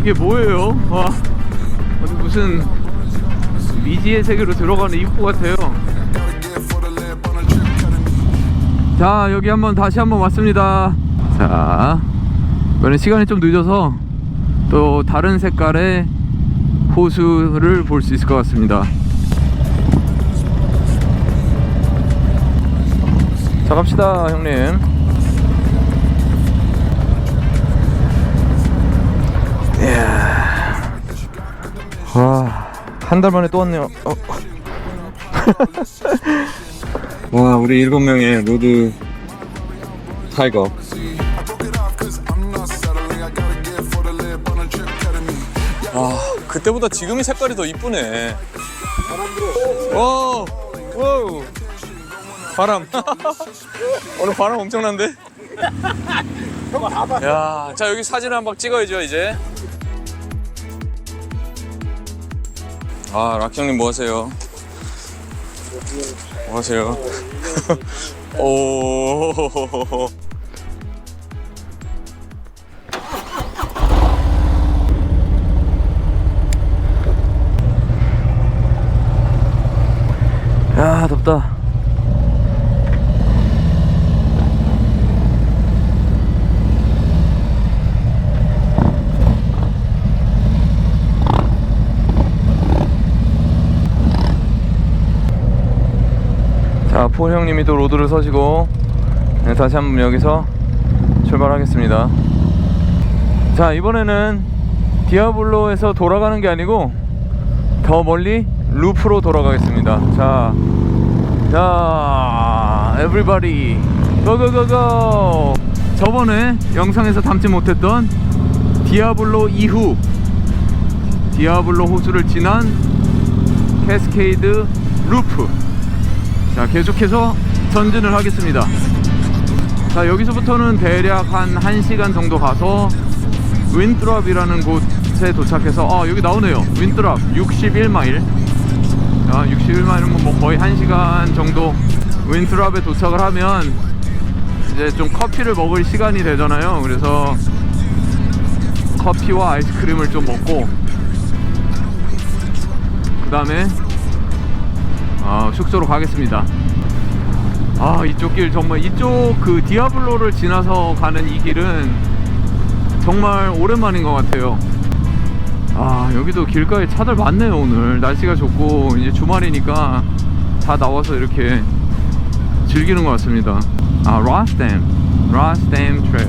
이게 뭐예요? 와 어디 무슨 미지의 세계로 들어가는 입구 같아요. 자 여기 한번 다시 한번 왔습니다. 자 이번에 시간이 좀 늦어서 또 다른 색깔의 호수를 볼 수 있을 것 같습니다. 자 갑시다 형님. 한 달 만에 또 왔네요. 어. 와, 우리 일곱 명의 로드 타이거. 아 그때보다 지금이 색깔이 더 이쁘네. 오, 오, 바람. 오늘 바람 엄청난데? 야, 자 여기 사진 한방 찍어야죠 이제. 아 락키 형님 뭐 하세요? 뭐 하세요? 오. 야, 덥다. 자, 폴 형님이 또 로드를 서시고 네, 다시 한번 여기서 출발하겠습니다. 자, 이번에는 디아블로에서 돌아가는 게 아니고 더 멀리 루프로 돌아가겠습니다. 자, 자, everybody, go go go go. 저번에 영상에서 담지 못했던 디아블로 이후 디아블로 호수를 지난 캐스케이드 루프. 자, 계속해서 전진을 하겠습니다. 자, 여기서부터는 대략 한 1시간 정도 가서 윈드랍이라는 곳에 도착해서 아, 여기 나오네요. 윈드랍 61마일. 자, 61마일은 뭐 거의 1시간 정도 윈드랍에 도착을 하면 이제 좀 커피를 먹을 시간이 되잖아요. 그래서 커피와 아이스크림을 좀 먹고 그 다음에 아, 숙소로 가겠습니다. 아 이쪽 길 정말 이쪽 그 디아블로를 지나서 가는 이 길은 정말 오랜만인 것 같아요. 아 여기도 길가에 차들 많네요 오늘 날씨가 좋고 이제 주말이니까 다 나와서 이렇게 즐기는 것 같습니다. 아 라스댐 라스댐 트레일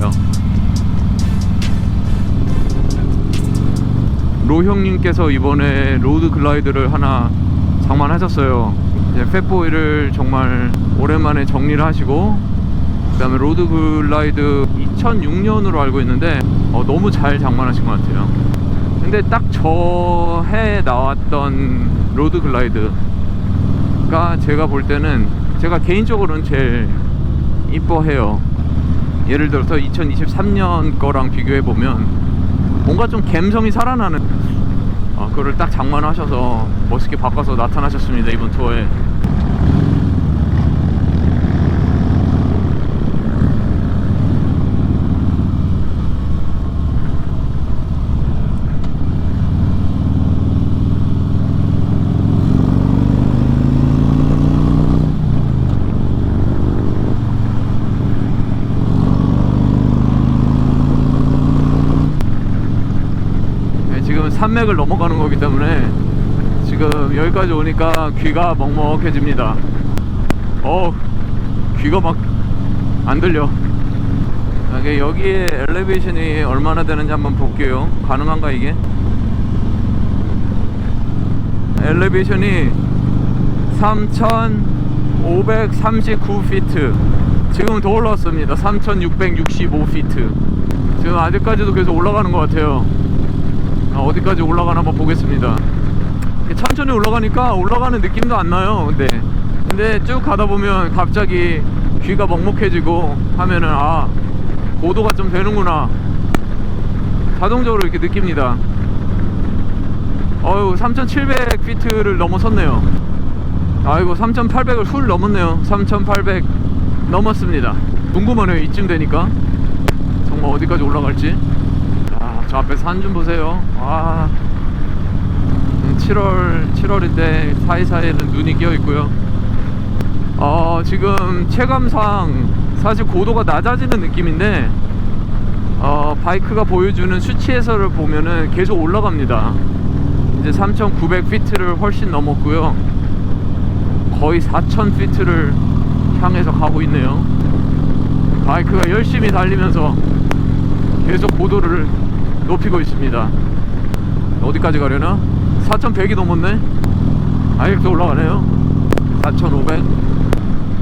로 형님께서 이번에 로드 글라이드를 하나 장만하셨어요. 이제 팻보이를 정말 오랜만에 정리를 하시고 그 다음에 로드 글라이드 2006년으로 알고 있는데 어, 너무 잘 장만하신 것 같아요. 근데 딱 저 해에 나왔던 로드 글라이드가 제가 볼 때는 제가 개인적으로는 제일 이뻐해요. 예를 들어서 2023년 거랑 비교해 보면 뭔가 좀 감성이 살아나는 어, 그거를 딱 장만하셔서 멋있게 바꿔서 나타나셨습니다 이번 투어에 네, 지금 산맥을 넘어가는 거기 때문에 지금 여기까지 오니까 귀가 먹먹해집니다. 어, 귀가 막 안 들려. 여기에 엘리베이션이 얼마나 되는지 한번 볼게요. 가능한가 이게? 엘리베이션이 3,539피트. 지금 더 올라왔습니다. 3,665피트. 지금 아직까지도 계속 올라가는 것 같아요. 아, 어디까지 올라가나 한번 보겠습니다. 천천히 올라가니까 올라가는 느낌도 안 나요. 근데 근데 쭉 가다 보면 갑자기 귀가 먹먹해지고 하면은 아 고도가 좀 되는구나. 자동적으로 이렇게 느낍니다. 어유 3,700피트를 넘어섰네요. 아이고 3,800을 훌 넘었네요. 3,800 넘었습니다. 궁금하네요. 이쯤 되니까 정말 어디까지 올라갈지. 아, 저 앞에 산 좀 보세요. 와. 7월 7월인데 사이사이에는 눈이 끼어 있고요. 어, 지금 체감상 사실 고도가 낮아지는 느낌인데 어, 바이크가 보여주는 수치에서를 보면은 계속 올라갑니다. 이제 3,900피트를 훨씬 넘었고요. 거의 4,000피트를 향해서 가고 있네요. 바이크가 열심히 달리면서 계속 고도를 높이고 있습니다. 어디까지 가려나? 4,100이 넘었네? 아직도 올라가네요. 4,500.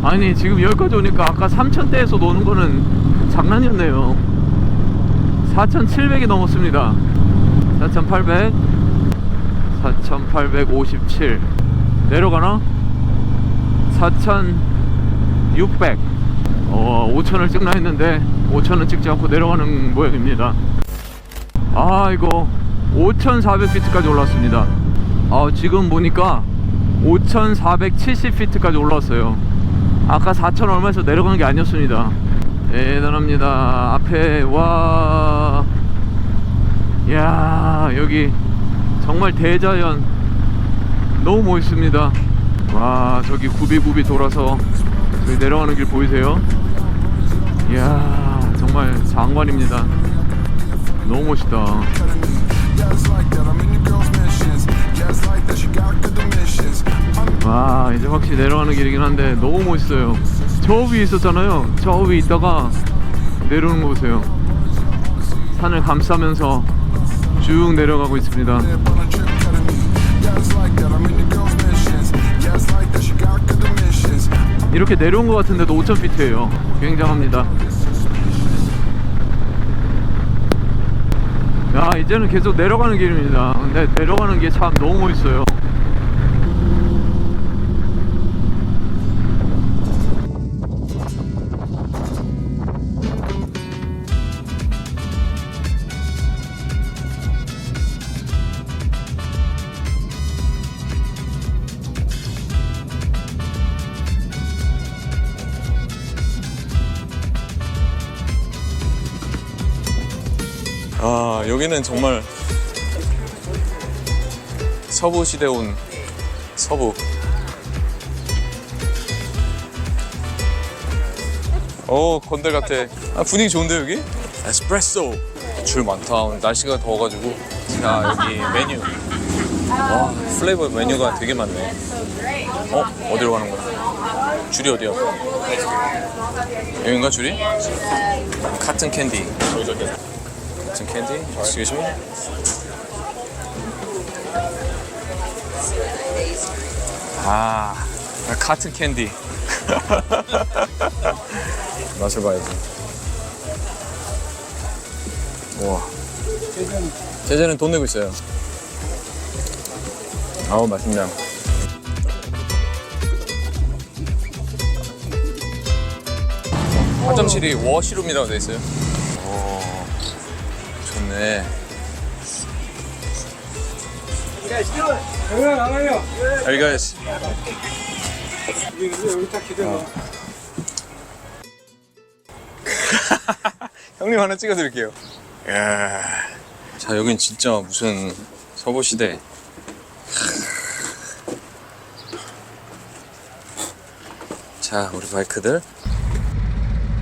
아니, 지금 여기까지 오니까 아까 3,000대에서 노는 거는 장난이었네요. 4,700이 넘었습니다. 4,800. 4,857. 내려가나? 4,600. 어, 5,000을 찍나 했는데 5,000은 찍지 않고 내려가는 모양입니다. 아, 이거 5,400피트까지 올랐습니다. 아, 지금 보니까 5,470피트까지 올라왔어요. 아까 4,000 얼마에서 내려간 게 아니었습니다. 대단합니다. 앞에 와, 야 여기 정말 대자연 너무 멋있습니다. 와 저기 굽이굽이 돌아서 저기 내려가는 길 보이세요? 이야 정말 장관입니다. 너무 멋있다. 와 이제 확실히 내려가는 길이긴 한데 너무 멋있어요. 저 위에 있었잖아요. 저 위에 있다가 내려오는 거 보세요. 산을 감싸면서 쭉 내려가고 있습니다. 이렇게 내려온 것 같은데도 5,000피트예요. 굉장합니다. 야 이제는 계속 내려가는 길입니다. 근데 내려가는 게 참 너무 멋있어요. 여기는 정말 서부 시대 온 서부. 오 건들 같아. 아 분위기 좋은데 여기? 에스프레소. 줄 많다. 날씨가 더워가지고. 자 여기 메뉴. 와 플레이버 메뉴가 되게 많네. 어 어디로 가는 거야? 줄이 어디야? 여긴가 줄이? 카튼 캔디. Some candy, excuse me. 아, 카튼 캔디. 맛을 봐야지. 우와. 제재는 돈 내고 있어요. 아우, 맛있네요. 화장실이 워시룸이라고 돼 있어요. 오, 좋네. 영현. Are you guys? 여기 딱. 형님 하나 찍어드릴게요. 이야. 자, 여긴 진짜 무슨 서부시대. 자, 우리 바이크들.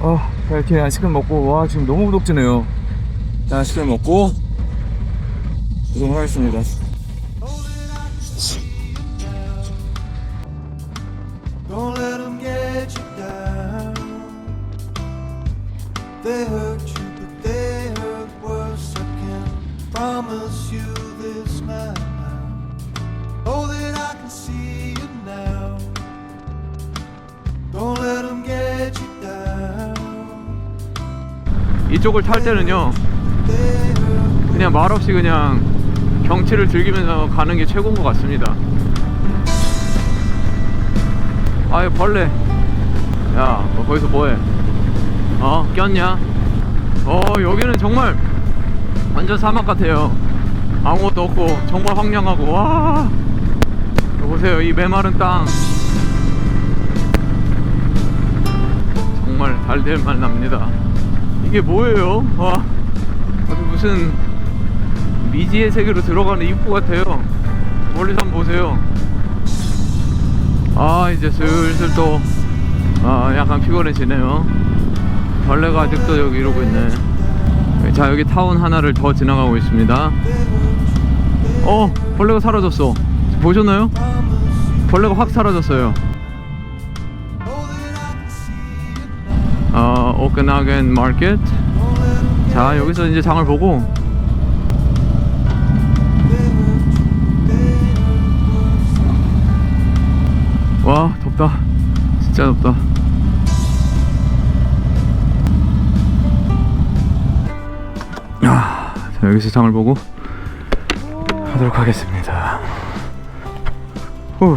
아, 이렇게 아이스크림 먹고 와 지금 너무 구독지네요. 자, 아이스크림 먹고 구독하겠습니다. Don't let them get you down. They hurt you, but they hurt worse. I can promise you this now. Oh, that I can see you now. Don't let them get you down. 이쪽을 탈 때는요, 그냥 말없이 그냥 경치를 즐기면서 가는 게 최고인 것 같습니다. 아유 벌레. 야, 너 거기서 뭐해? 어, 꼈냐? 어, 여기는 정말 완전 사막 같아요. 아무것도 없고 정말 황량하고 와. 보세요, 이 메마른 땅. 정말 달될만 납니다. 이게 뭐예요? 와, 무슨 미지의 세계로 들어가는 입구 같아요. 멀리서 한번 보세요. 아 이제 슬슬 또 아, 약간 피곤해지네요. 벌레가 아직도 여기 이러고 있네. 자 여기 타운 하나를 더 지나가고 있습니다. 어 벌레가 사라졌어. 보셨나요? 벌레가 확 사라졌어요. 어 오크나겐 마켓. 자 여기서 이제 장을 보고 와 덥다. 진짜 덥다. 아, 자 여기서 장을 보고 하도록 하겠습니다. 후.